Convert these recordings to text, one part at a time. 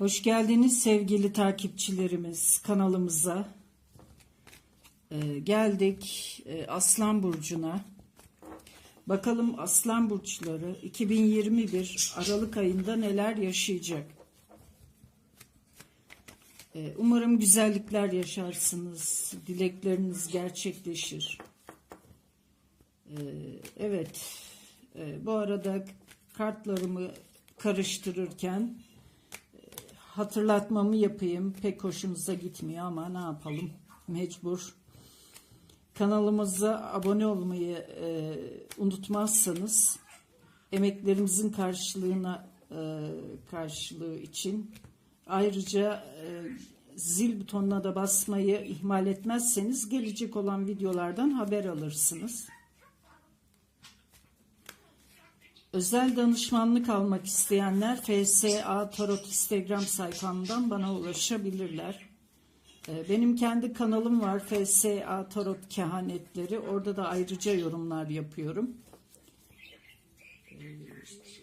Hoş geldiniz sevgili takipçilerimiz kanalımıza. Ee, geldik e, Aslan Burcu'na. Bakalım Aslan Burçları 2021 Aralık ayında neler yaşayacak? Ee, umarım güzellikler yaşarsınız. Dilekleriniz gerçekleşir. Ee, evet. Ee, bu arada kartlarımı karıştırırken hatırlatmamı yapayım. Pek hoşumuza gitmiyor ama ne yapalım? Mecbur. Kanalımıza abone olmayı e, unutmazsanız emeklerimizin karşılığına e, karşılığı için ayrıca e, zil butonuna da basmayı ihmal etmezseniz gelecek olan videolardan haber alırsınız. Özel danışmanlık almak isteyenler FSA Tarot Instagram sayfamdan bana ulaşabilirler. Ee, Benim kendi kanalım var FSA Tarot Kehanetleri. Orada da ayrıca yorumlar yapıyorum. Ee,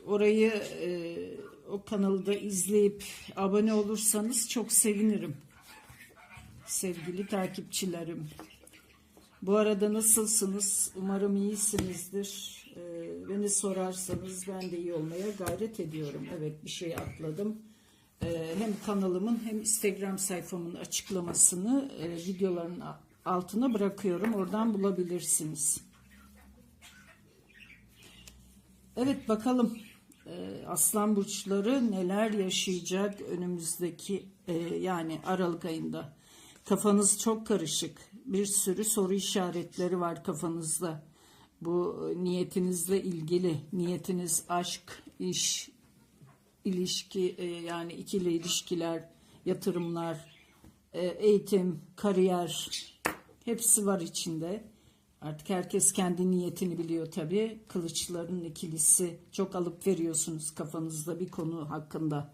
Orayı e, o kanalı da izleyip abone olursanız çok sevinirim. Sevgili takipçilerim. Bu arada nasılsınız? Umarım iyisinizdir. Ee, beni sorarsanız ben de iyi olmaya gayret ediyorum. Evet bir şey atladım. Ee, hem kanalımın hem Instagram sayfamın açıklamasını e, videoların altına bırakıyorum. Oradan bulabilirsiniz. Evet bakalım e, Aslan burçları neler yaşayacak önümüzdeki e, yani Aralık ayında. Kafanız çok karışık. Bir sürü soru işaretleri var kafanızda. Bu e, niyetinizle ilgili. Niyetiniz aşk, iş, ilişki e, yani ikili ilişkiler, yatırımlar, e, eğitim, kariyer hepsi var içinde. Artık herkes kendi niyetini biliyor tabii. Kılıçların ikilisi çok alıp veriyorsunuz kafanızda bir konu hakkında.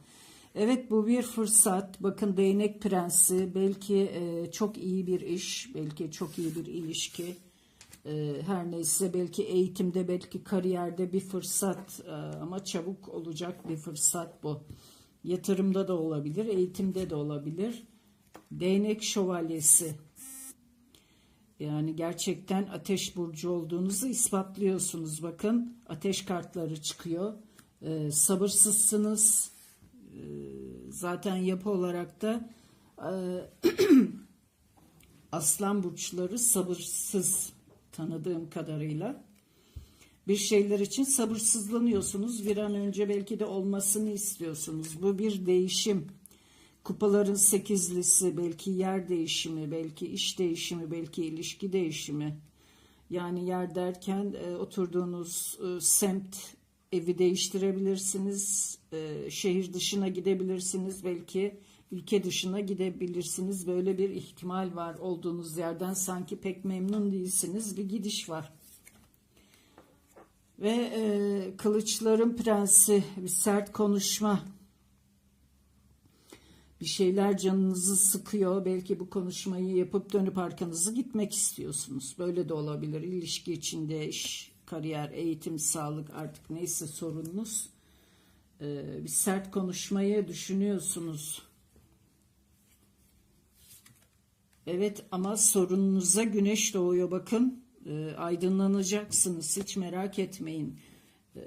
Evet bu bir fırsat. Bakın değnek prensi belki çok iyi bir iş, belki çok iyi bir ilişki. E, her neyse belki eğitimde, belki kariyerde bir fırsat e, ama çabuk olacak bir fırsat bu. Yatırımda da olabilir, eğitimde de olabilir. Değnek şövalyesi. Yani gerçekten ateş burcu olduğunuzu ispatlıyorsunuz. Bakın ateş kartları çıkıyor. Ee, sabırsızsınız. Ee, zaten yapı olarak da e, aslan burçları sabırsız tanıdığım kadarıyla. Bir şeyler için sabırsızlanıyorsunuz. Bir an önce belki de olmasını istiyorsunuz. Bu bir değişim. Kupaların sekizlisi, belki yer değişimi, belki iş değişimi, belki ilişki değişimi. Yani yer derken e, oturduğunuz e, semt, evi değiştirebilirsiniz, e, şehir dışına gidebilirsiniz, belki ülke dışına gidebilirsiniz. Böyle bir ihtimal var olduğunuz yerden sanki pek memnun değilsiniz, bir gidiş var. Ve e, kılıçların prensi, bir sert konuşma, bir şeyler canınızı sıkıyor. Belki bu konuşmayı yapıp dönüp arkanızı gitmek istiyorsunuz. Böyle de olabilir. İlişki içinde iş, kariyer, eğitim, sağlık artık neyse sorununuz. Ee, bir sert konuşmayı düşünüyorsunuz. Evet ama sorununuza güneş doğuyor bakın. Ee, aydınlanacaksınız hiç merak etmeyin e,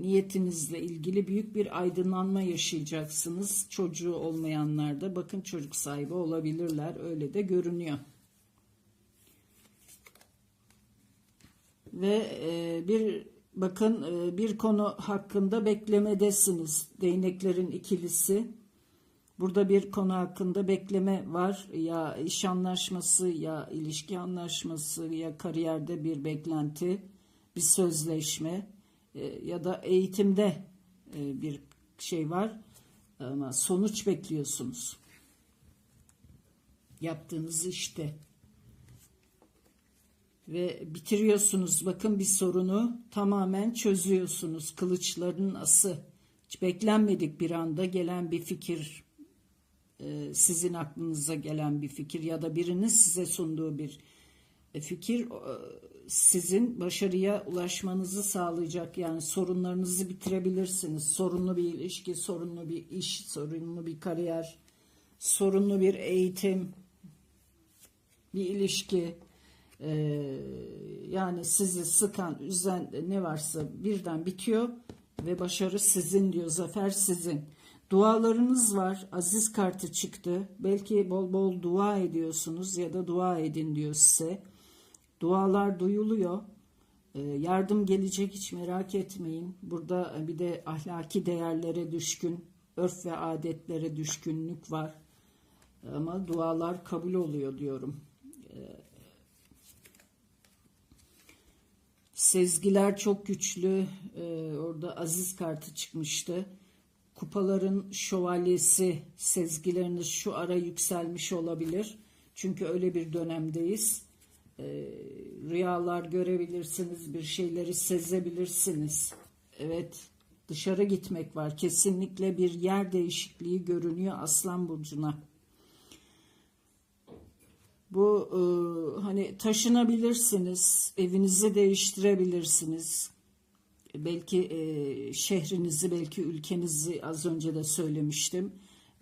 niyetinizle ilgili büyük bir aydınlanma yaşayacaksınız. Çocuğu olmayanlar da bakın çocuk sahibi olabilirler. Öyle de görünüyor. Ve e, bir bakın e, bir konu hakkında beklemedesiniz. Değneklerin ikilisi. Burada bir konu hakkında bekleme var. Ya iş anlaşması ya ilişki anlaşması ya kariyerde bir beklenti, bir sözleşme e, ya da eğitimde e, bir şey var ama sonuç bekliyorsunuz. Yaptığınız işte ve bitiriyorsunuz. Bakın bir sorunu tamamen çözüyorsunuz. Kılıçların ası. Hiç beklenmedik bir anda gelen bir fikir, sizin aklınıza gelen bir fikir ya da birinin size sunduğu bir fikir sizin başarıya ulaşmanızı sağlayacak. Yani sorunlarınızı bitirebilirsiniz. Sorunlu bir ilişki, sorunlu bir iş, sorunlu bir kariyer, sorunlu bir eğitim, bir ilişki. Yani sizi sıkan, üzen ne varsa birden bitiyor ve başarı sizin diyor. Zafer sizin. Dualarınız var. Aziz kartı çıktı. Belki bol bol dua ediyorsunuz ya da dua edin diyor size. Dualar duyuluyor. Ee, yardım gelecek hiç merak etmeyin. Burada bir de ahlaki değerlere düşkün, örf ve adetlere düşkünlük var. Ama dualar kabul oluyor diyorum. Sezgiler çok güçlü. Ee, orada aziz kartı çıkmıştı. Kupaların şövalyesi sezgileriniz şu ara yükselmiş olabilir. Çünkü öyle bir dönemdeyiz. Ee, rüyalar görebilirsiniz, bir şeyleri sezebilirsiniz. Evet, dışarı gitmek var. Kesinlikle bir yer değişikliği görünüyor Aslan Burcu'na. Bu e, hani taşınabilirsiniz, evinizi değiştirebilirsiniz. Belki e, şehrinizi, belki ülkenizi az önce de söylemiştim.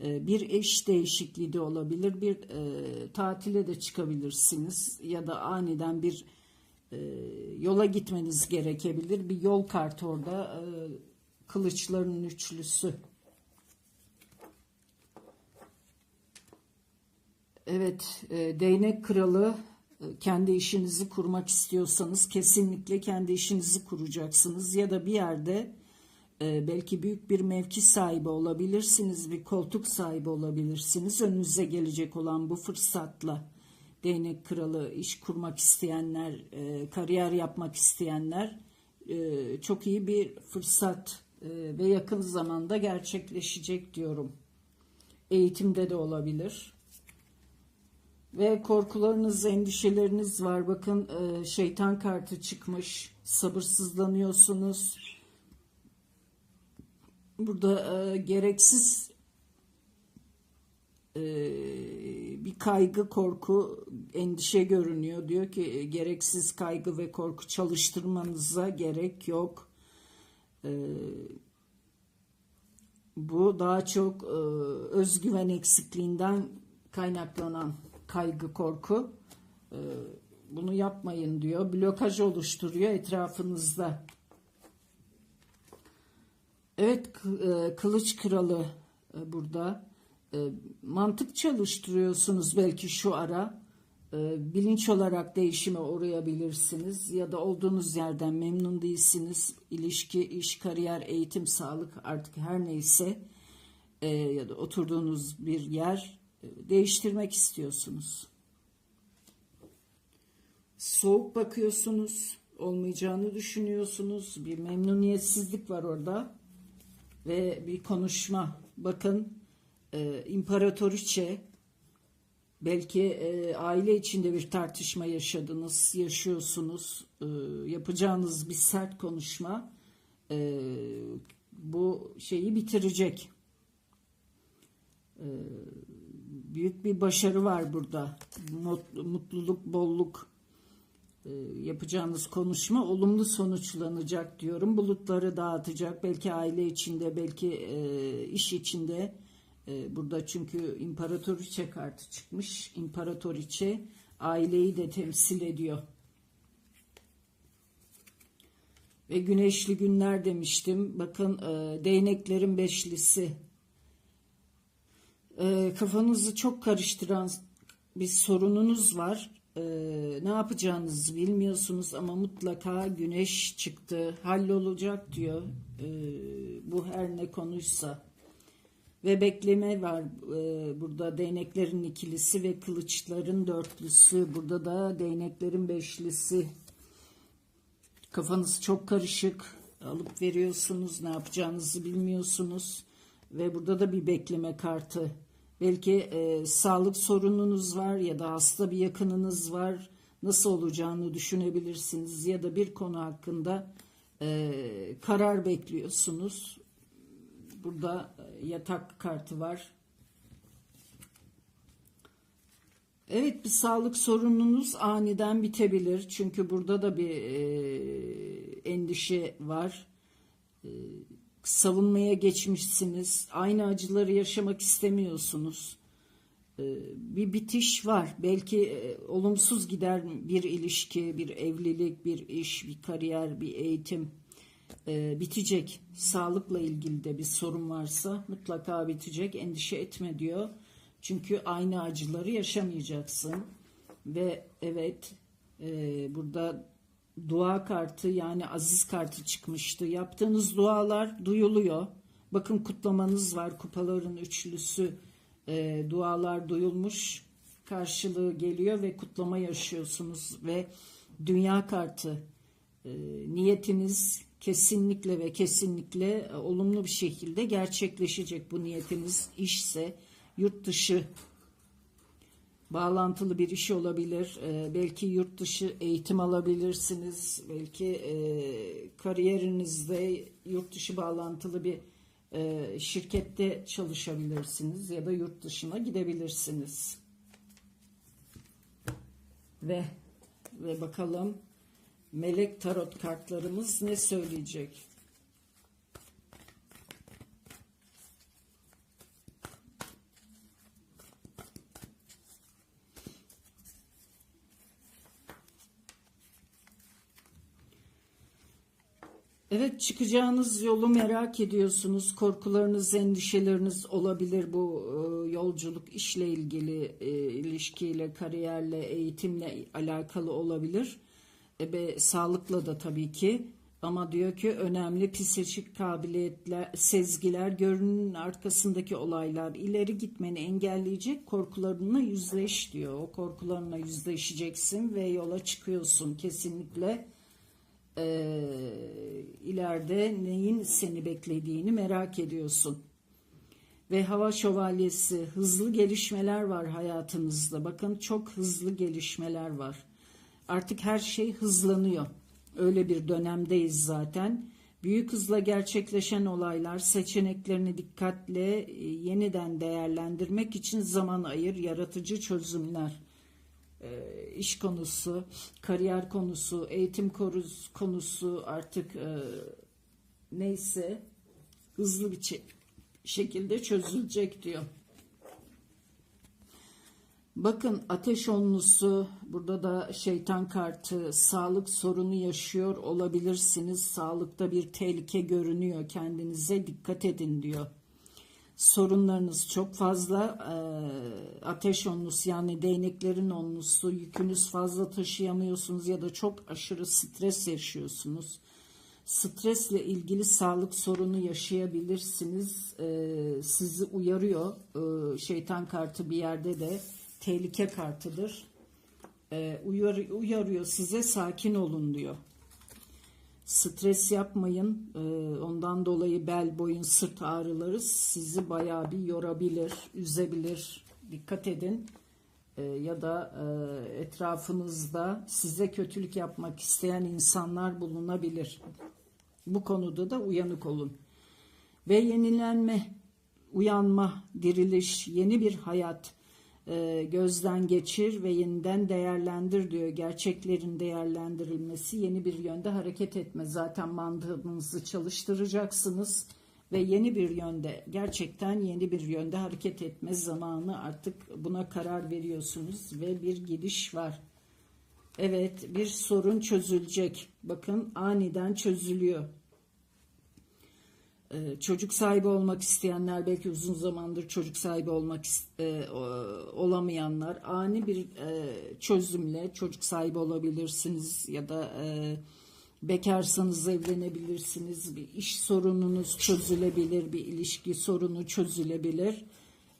E, bir eş değişikliği de olabilir, bir e, tatile de çıkabilirsiniz ya da aniden bir e, yola gitmeniz gerekebilir. Bir yol kartı orada, e, kılıçların üçlüsü. Evet, e, değnek kralı kendi işinizi kurmak istiyorsanız kesinlikle kendi işinizi kuracaksınız ya da bir yerde e, belki büyük bir mevki sahibi olabilirsiniz, bir koltuk sahibi olabilirsiniz. Önünüze gelecek olan bu fırsatla değnek kralı iş kurmak isteyenler, e, kariyer yapmak isteyenler e, çok iyi bir fırsat ve yakın zamanda gerçekleşecek diyorum. Eğitimde de olabilir. Ve korkularınız, endişeleriniz var. Bakın e, şeytan kartı çıkmış. Sabırsızlanıyorsunuz. Burada e, gereksiz e, bir kaygı, korku, endişe görünüyor. Diyor ki gereksiz kaygı ve korku çalıştırmanıza gerek yok. Bu daha çok özgüven eksikliğinden kaynaklanan kaygı, korku. E, bunu yapmayın diyor. Blokaj oluşturuyor etrafınızda. Evet, e, kılıç kralı e, burada. E, Mantık çalıştırıyorsunuz belki şu ara. Bilinç olarak değişime uğrayabilirsiniz ya da olduğunuz yerden memnun değilsiniz. İlişki, iş, kariyer, eğitim, sağlık artık her neyse ya da oturduğunuz bir yer değiştirmek istiyorsunuz. Soğuk bakıyorsunuz, olmayacağını düşünüyorsunuz. Bir memnuniyetsizlik var orada ve bir konuşma. Bakın e, imparatoriçe belki e, aile içinde bir tartışma yaşadınız, yaşıyorsunuz. E, yapacağınız bir sert konuşma e, bu şeyi bitirecek. E, büyük bir başarı var burada. Mut- Mutluluk, bolluk e, yapacağınız konuşma olumlu sonuçlanacak diyorum. Bulutları dağıtacak. Belki aile içinde, belki e, iş içinde. E, burada çünkü imparatoriçe kartı çıkmış. İmparatoriçe aileyi de temsil ediyor. Ve güneşli günler demiştim. Bakın değneklerin beşlisi. E, kafanızı çok karıştıran bir sorununuz var. E, ne yapacağınızı bilmiyorsunuz ama mutlaka güneş çıktı. Hallolacak diyor. E, bu her ne konuysa. Ve bekleme var. Burada değneklerin ikilisi ve kılıçların dörtlüsü. Burada da değneklerin beşlisi. Kafanız çok karışık. Alıp veriyorsunuz. Ne yapacağınızı bilmiyorsunuz. Ve burada da bir bekleme kartı. Belki e, sağlık sorununuz var ya da hasta bir yakınınız var. Nasıl olacağını düşünebilirsiniz. Ya da bir konu hakkında e, karar bekliyorsunuz. Burada e, yatak kartı var. Evet bir sağlık sorununuz aniden bitebilir. Çünkü burada da bir e, endişe var. E, savunmaya geçmişsiniz. Aynı acıları yaşamak istemiyorsunuz. E, bir bitiş var. Belki e, olumsuz gider bir ilişki, bir evlilik, bir iş, bir kariyer, bir eğitim e, bitecek. Sağlıkla ilgili de bir sorun varsa mutlaka bitecek. Endişe etme diyor. Çünkü aynı acıları yaşamayacaksın. Ve evet e, burada dua kartı yani aziz kartı çıkmıştı. Yaptığınız dualar duyuluyor. Bakın kutlamanız var. Kupaların üçlüsü e, dualar duyulmuş. Karşılığı geliyor ve kutlama yaşıyorsunuz. Ve dünya kartı e, niyetiniz kesinlikle ve kesinlikle e, olumlu bir şekilde gerçekleşecek. Bu niyetiniz işse yurt dışı bağlantılı bir iş olabilir. Ee, belki yurt dışı eğitim alabilirsiniz. Belki e, kariyerinizde yurt dışı bağlantılı bir e, şirkette çalışabilirsiniz ya da yurt dışına gidebilirsiniz. Ve ve bakalım melek tarot kartlarımız ne söyleyecek? Evet çıkacağınız yolu merak ediyorsunuz. Korkularınız, endişeleriniz olabilir bu e, yolculuk işle ilgili, e, ilişkiyle, kariyerle, eğitimle alakalı olabilir. E, ve sağlıkla da tabii ki. Ama diyor ki önemli psikolojik kabiliyetler, sezgiler, görünün arkasındaki olaylar ileri gitmeni engelleyecek korkularına yüzleş diyor. O korkularına yüzleşeceksin ve yola çıkıyorsun kesinlikle e, ileride neyin seni beklediğini merak ediyorsun. Ve hava şövalyesi hızlı gelişmeler var hayatınızda. Bakın çok hızlı gelişmeler var. Artık her şey hızlanıyor. Öyle bir dönemdeyiz zaten. Büyük hızla gerçekleşen olaylar seçeneklerini dikkatle e, yeniden değerlendirmek için zaman ayır, yaratıcı çözümler iş konusu, kariyer konusu, eğitim konusu artık e, neyse hızlı bir şekilde çözülecek diyor. Bakın ateş onlusu burada da şeytan kartı sağlık sorunu yaşıyor olabilirsiniz. Sağlıkta bir tehlike görünüyor kendinize dikkat edin diyor sorunlarınız çok fazla e, ateş onlusu yani değneklerin onlusu yükünüz fazla taşıyamıyorsunuz ya da çok aşırı stres yaşıyorsunuz. Stresle ilgili sağlık sorunu yaşayabilirsiniz. E, sizi uyarıyor. E, şeytan kartı bir yerde de tehlike kartıdır. Uyar, uyarıyor size sakin olun diyor. Stres yapmayın. Ee, ondan dolayı bel, boyun, sırt ağrıları sizi bayağı bir yorabilir, üzebilir. Dikkat edin. Ee, ya da e, etrafınızda size kötülük yapmak isteyen insanlar bulunabilir. Bu konuda da uyanık olun. Ve yenilenme, uyanma, diriliş, yeni bir hayat e, gözden geçir ve yeniden değerlendir diyor. Gerçeklerin değerlendirilmesi yeni bir yönde hareket etme. Zaten mantığınızı çalıştıracaksınız ve yeni bir yönde gerçekten yeni bir yönde hareket etme zamanı artık buna karar veriyorsunuz ve bir gidiş var. Evet bir sorun çözülecek. Bakın aniden çözülüyor. Ee, çocuk sahibi olmak isteyenler belki uzun zamandır çocuk sahibi olmak e, olamayanlar ani bir e, çözümle çocuk sahibi olabilirsiniz ya da e, bekarsanız evlenebilirsiniz bir iş sorununuz çözülebilir bir ilişki sorunu çözülebilir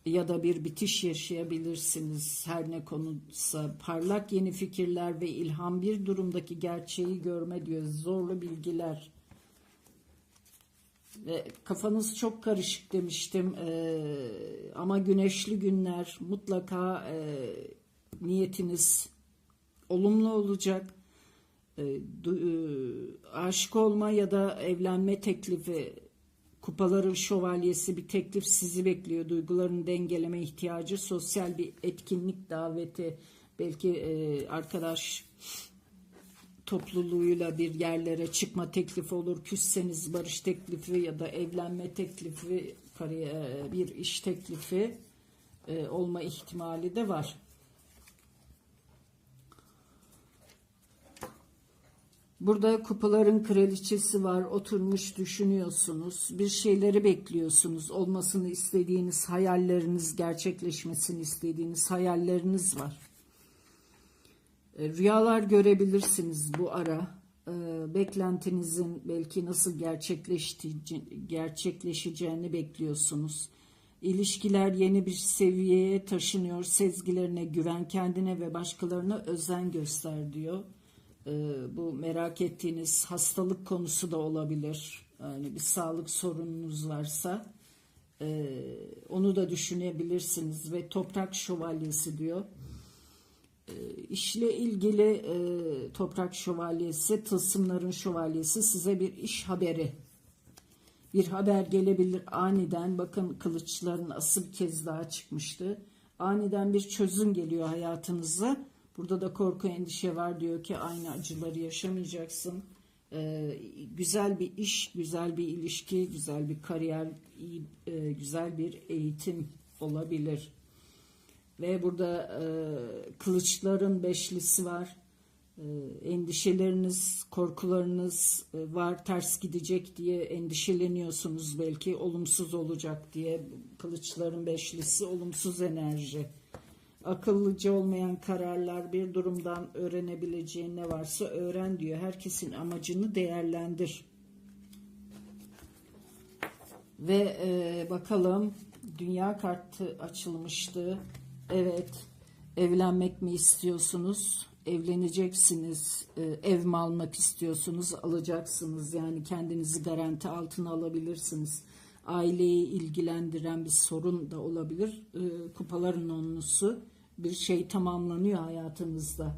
ya da bir bitiş yaşayabilirsiniz. Her ne konusa parlak yeni fikirler ve ilham bir durumdaki gerçeği görme diyor zorlu bilgiler ve kafanız çok karışık demiştim ee, ama güneşli günler mutlaka e, niyetiniz olumlu olacak. E, du, e, aşık olma ya da evlenme teklifi Kupaların şövalyesi bir teklif sizi bekliyor. Duygularını dengeleme ihtiyacı, sosyal bir etkinlik daveti, belki e, arkadaş topluluğuyla bir yerlere çıkma teklifi olur. Küsseniz barış teklifi ya da evlenme teklifi, kariyer, bir iş teklifi e, olma ihtimali de var. Burada kupaların kraliçesi var. Oturmuş düşünüyorsunuz. Bir şeyleri bekliyorsunuz. Olmasını istediğiniz hayalleriniz, gerçekleşmesini istediğiniz hayalleriniz var. E, Rüyalar görebilirsiniz bu ara. E, Beklentinizin belki nasıl gerçekleşeceğini bekliyorsunuz. İlişkiler yeni bir seviyeye taşınıyor. Sezgilerine güven, kendine ve başkalarına özen göster diyor. E, Bu merak ettiğiniz hastalık konusu da olabilir. Yani bir sağlık sorununuz varsa onu da düşünebilirsiniz ve toprak şövalyesi diyor işle ilgili e, toprak şövalyesi, tılsımların şövalyesi size bir iş haberi. Bir haber gelebilir aniden. Bakın kılıçların ası bir kez daha çıkmıştı. Aniden bir çözüm geliyor hayatınıza. Burada da korku endişe var diyor ki aynı acıları yaşamayacaksın. E, güzel bir iş, güzel bir ilişki, güzel bir kariyer, iyi, e, güzel bir eğitim olabilir. Ve burada e, kılıçların beşlisi var. E, endişeleriniz, korkularınız e, var. Ters gidecek diye endişeleniyorsunuz belki. Olumsuz olacak diye. Kılıçların beşlisi olumsuz enerji. Akıllıca olmayan kararlar bir durumdan öğrenebileceğin ne varsa öğren diyor. Herkesin amacını değerlendir. Ve e, bakalım dünya kartı açılmıştı. Evet. Evlenmek mi istiyorsunuz? Evleneceksiniz. Ee, ev mi almak istiyorsunuz? Alacaksınız. Yani kendinizi garanti altına alabilirsiniz. Aileyi ilgilendiren bir sorun da olabilir. Ee, kupaların onlusu bir şey tamamlanıyor hayatınızda.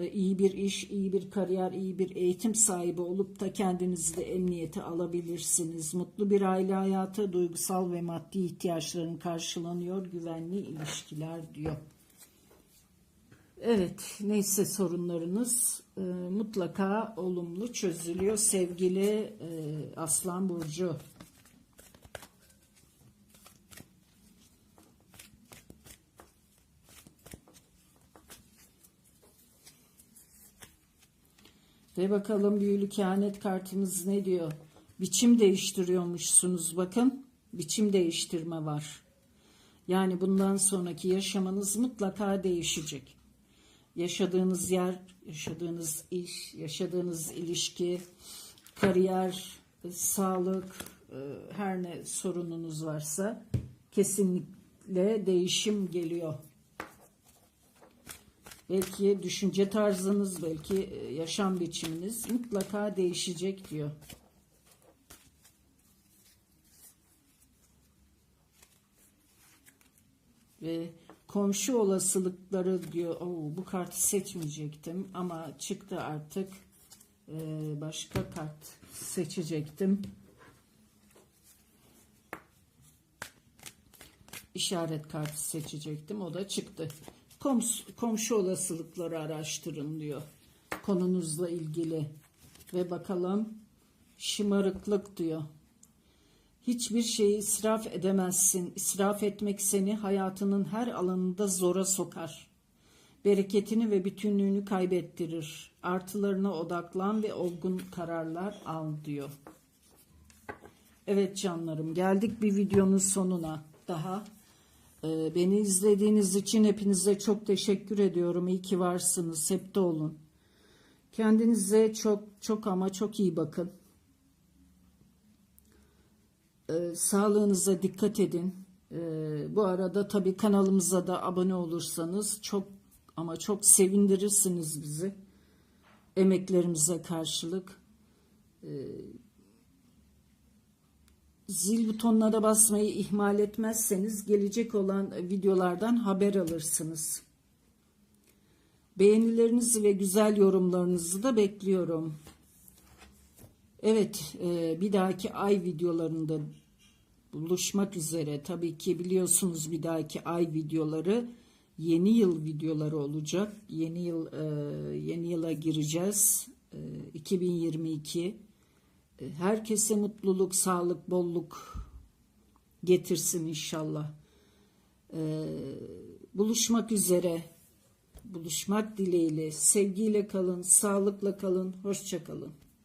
Ee, iyi bir iş, iyi bir kariyer, iyi bir eğitim sahibi olup da kendinizi de emniyete alabilirsiniz. Mutlu bir aile hayatı, duygusal ve maddi ihtiyaçların karşılanıyor, güvenli ilişkiler diyor. Evet, neyse sorunlarınız e, mutlaka olumlu çözülüyor sevgili e, Aslan Burcu. Ve bakalım büyülü kehanet kartımız ne diyor? Biçim değiştiriyormuşsunuz bakın. Biçim değiştirme var. Yani bundan sonraki yaşamanız mutlaka değişecek. Yaşadığınız yer, yaşadığınız iş, yaşadığınız ilişki, kariyer, sağlık, e, her ne sorununuz varsa kesinlikle değişim geliyor. Belki düşünce tarzınız, belki e, yaşam biçiminiz mutlaka değişecek diyor. Ve komşu olasılıkları diyor. Oo, bu kartı seçmeyecektim ama çıktı artık. Ee, başka kart seçecektim. işaret kartı seçecektim. O da çıktı. Komşu, komşu olasılıkları araştırın diyor. Konunuzla ilgili. Ve bakalım şımarıklık diyor. Hiçbir şeyi israf edemezsin. İsraf etmek seni hayatının her alanında zora sokar. Bereketini ve bütünlüğünü kaybettirir. Artılarına odaklan ve olgun kararlar al diyor. Evet canlarım geldik bir videonun sonuna daha. Ee, beni izlediğiniz için hepinize çok teşekkür ediyorum. İyi ki varsınız. Hep de olun. Kendinize çok çok ama çok iyi bakın. Ee, sağlığınıza dikkat edin. Ee, bu arada tabii kanalımıza da abone olursanız çok ama çok sevindirirsiniz bizi. Emeklerimize karşılık. Ee, zil butonuna basmayı ihmal etmezseniz gelecek olan videolardan haber alırsınız. Beğenilerinizi ve güzel yorumlarınızı da bekliyorum. Evet, e, bir dahaki ay videolarında buluşmak üzere. Tabii ki biliyorsunuz bir dahaki ay videoları yeni yıl videoları olacak. Yeni yıl e, yeni yıla gireceğiz. E, 2022. Herkese mutluluk, sağlık, bolluk getirsin inşallah. E, buluşmak üzere. Buluşmak dileğiyle. Sevgiyle kalın, sağlıkla kalın, hoşça kalın.